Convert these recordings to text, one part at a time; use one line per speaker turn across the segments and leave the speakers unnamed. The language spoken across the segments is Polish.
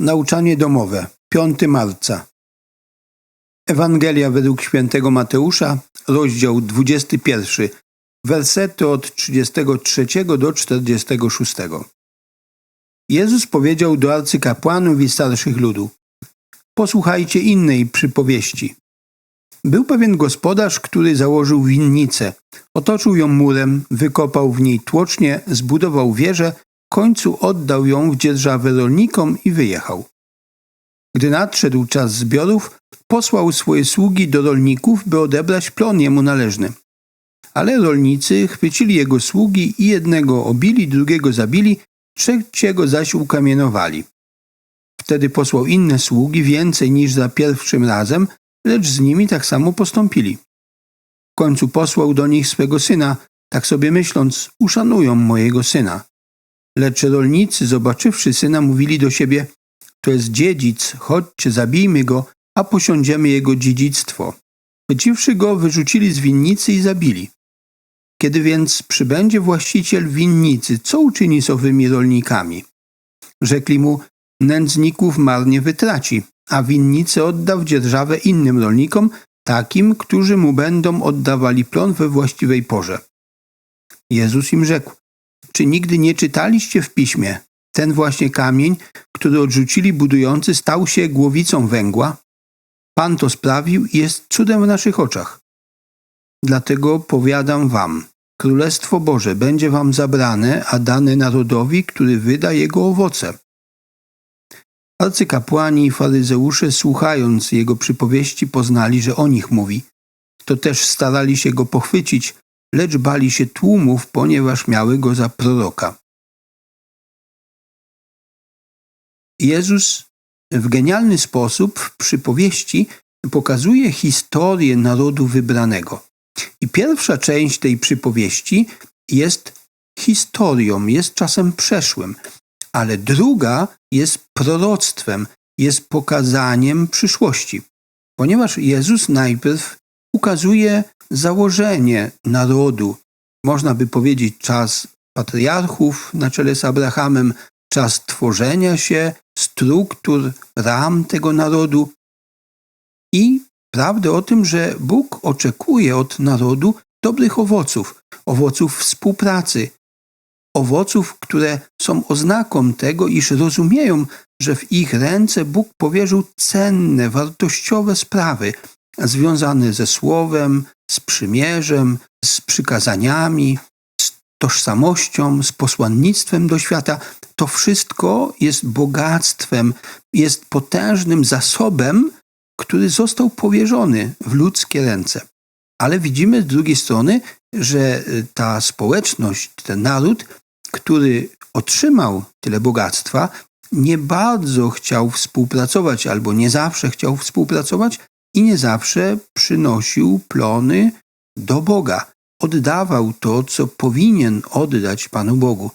Nauczanie domowe, 5 marca. Ewangelia według świętego Mateusza, rozdział 21, wersety od 33 do 46. Jezus powiedział do arcykapłanów i starszych ludu: Posłuchajcie innej przypowieści. Był pewien gospodarz, który założył winnicę, otoczył ją murem, wykopał w niej tłocznie, zbudował wieżę, w końcu oddał ją w dzierżawę rolnikom i wyjechał. Gdy nadszedł czas zbiorów, posłał swoje sługi do rolników, by odebrać plon jemu należny. Ale rolnicy chwycili jego sługi i jednego obili, drugiego zabili, trzeciego zaś ukamienowali. Wtedy posłał inne sługi, więcej niż za pierwszym razem, lecz z nimi tak samo postąpili. W końcu posłał do nich swego syna, tak sobie myśląc, uszanują mojego syna. Lecz rolnicy, zobaczywszy syna, mówili do siebie, to jest dziedzic, chodźcie, zabijmy go, a posiądziemy jego dziedzictwo. Chwyciwszy go, wyrzucili z winnicy i zabili. Kiedy więc przybędzie właściciel winnicy, co uczyni z owymi rolnikami? Rzekli mu, nędzników marnie wytraci, a winnicę odda w dzierżawę innym rolnikom, takim, którzy mu będą oddawali plon we właściwej porze. Jezus im rzekł, czy nigdy nie czytaliście w piśmie, ten właśnie kamień, który odrzucili budujący, stał się głowicą węgła? Pan to sprawił i jest cudem w naszych oczach. Dlatego powiadam wam, Królestwo Boże będzie wam zabrane, a dane narodowi, który wyda jego owoce. Arcykapłani i faryzeusze, słuchając jego przypowieści, poznali, że o nich mówi. To też starali się go pochwycić, lecz bali się tłumów, ponieważ miały go za proroka. Jezus w genialny sposób w przypowieści pokazuje historię narodu wybranego. I pierwsza część tej przypowieści jest historią, jest czasem przeszłym, ale druga jest proroctwem, jest pokazaniem przyszłości. Ponieważ Jezus najpierw ukazuje założenie narodu, można by powiedzieć czas patriarchów na czele z Abrahamem, czas tworzenia się, struktur, ram tego narodu. I prawdę o tym, że Bóg oczekuje od narodu dobrych owoców, owoców współpracy, owoców, które są oznaką tego, iż rozumieją, że w ich ręce Bóg powierzył cenne, wartościowe sprawy związane ze słowem, z przymierzem, z przykazaniami, z tożsamością, z posłannictwem do świata. To wszystko jest bogactwem, jest potężnym zasobem, który został powierzony w ludzkie ręce. Ale widzimy z drugiej strony, że ta społeczność, ten naród, który otrzymał tyle bogactwa, nie bardzo chciał współpracować, albo nie zawsze chciał współpracować i nie zawsze przynosił plony do Boga. Oddawał to, co powinien oddać Panu Bogu.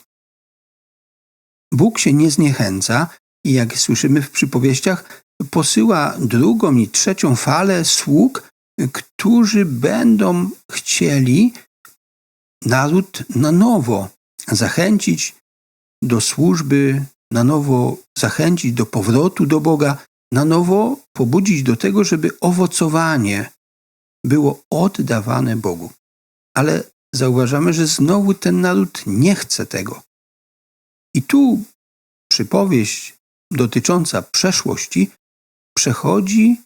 Bóg się nie zniechęca i jak słyszymy w przypowieściach, posyła drugą i trzecią falę sług, którzy będą chcieli naród na nowo zachęcić do służby, na nowo zachęcić do powrotu do Boga, na nowo pobudzić do tego, żeby owocowanie było oddawane Bogu. Ale zauważamy, że znowu ten naród nie chce tego. I tu przypowieść dotycząca przeszłości przechodzi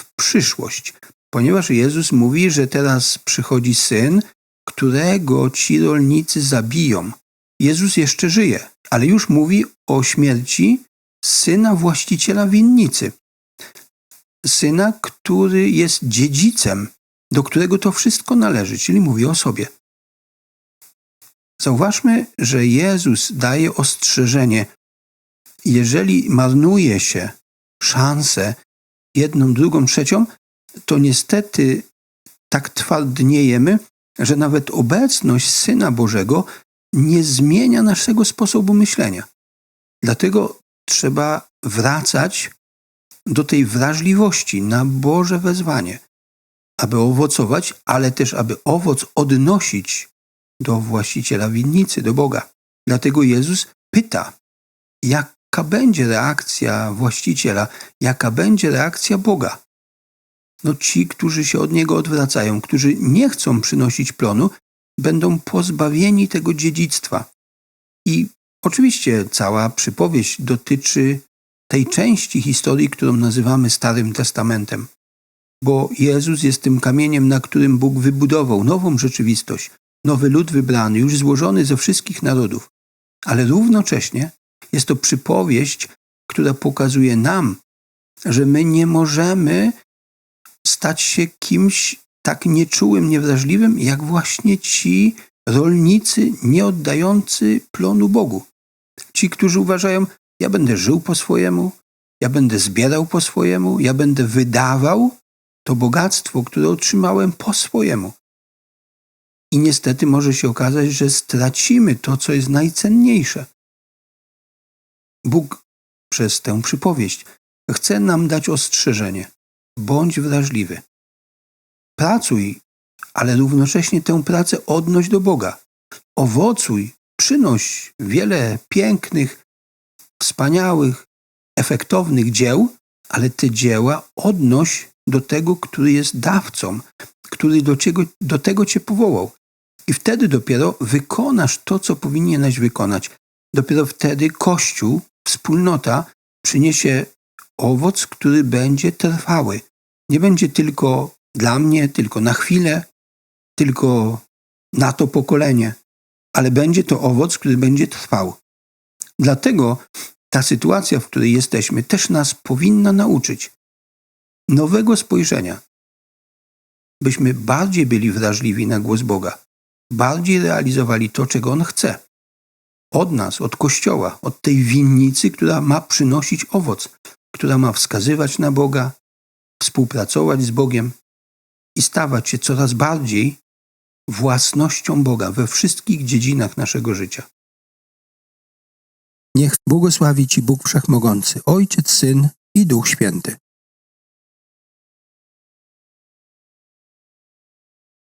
w przyszłość, ponieważ Jezus mówi, że teraz przychodzi syn, którego ci rolnicy zabiją. Jezus jeszcze żyje, ale już mówi o śmierci syna właściciela winnicy. Syna, który jest dziedzicem, do którego to wszystko należy, czyli mówi o sobie. Zauważmy, że Jezus daje ostrzeżenie. Jeżeli marnuje się szansę, jedną, drugą, trzecią, to niestety tak twardniejemy, że nawet obecność Syna Bożego nie zmienia naszego sposobu myślenia. Dlatego trzeba wracać do tej wrażliwości na Boże wezwanie, aby owocować, ale też aby owoc odnosić do właściciela winnicy, do Boga. Dlatego Jezus pyta, jak jaka będzie reakcja właściciela, jaka będzie reakcja Boga. No ci, którzy się od Niego odwracają, którzy nie chcą przynosić plonu, będą pozbawieni tego dziedzictwa. I oczywiście cała przypowieść dotyczy tej części historii, którą nazywamy Starym Testamentem. Bo Jezus jest tym kamieniem, na którym Bóg wybudował nową rzeczywistość, nowy lud wybrany, już złożony ze wszystkich narodów. Ale równocześnie jest to przypowieść, która pokazuje nam, że my nie możemy stać się kimś tak nieczułym, niewrażliwym, jak właśnie ci rolnicy nie oddający plonu Bogu. Ci, którzy uważają, ja będę żył po swojemu, ja będę zbierał po swojemu, ja będę wydawał to bogactwo, które otrzymałem po swojemu. I niestety może się okazać, że stracimy to, co jest najcenniejsze. Bóg przez tę przypowieść chce nam dać ostrzeżenie. Bądź wrażliwy. Pracuj, ale równocześnie tę pracę odnoś do Boga. Owocuj, przynoś wiele pięknych, wspaniałych, efektownych dzieł, ale te dzieła odnoś do tego, który jest dawcą, który do, czego, do tego cię powołał. I wtedy dopiero wykonasz to, co powinieneś wykonać. Dopiero wtedy Kościół, wspólnota przyniesie owoc, który będzie trwały. Nie będzie tylko dla mnie, tylko na chwilę, tylko na to pokolenie, ale będzie to owoc, który będzie trwał. Dlatego ta sytuacja, w której jesteśmy, też nas powinna nauczyć nowego spojrzenia, byśmy bardziej byli wrażliwi na głos Boga, bardziej realizowali to, czego On chce. Od nas, od Kościoła, od tej winnicy, która ma przynosić owoc, która ma wskazywać na Boga, współpracować z Bogiem i stawać się coraz bardziej własnością Boga we wszystkich dziedzinach naszego życia. Niech błogosławi Ci Bóg Wszechmogący, Ojciec, Syn i Duch Święty.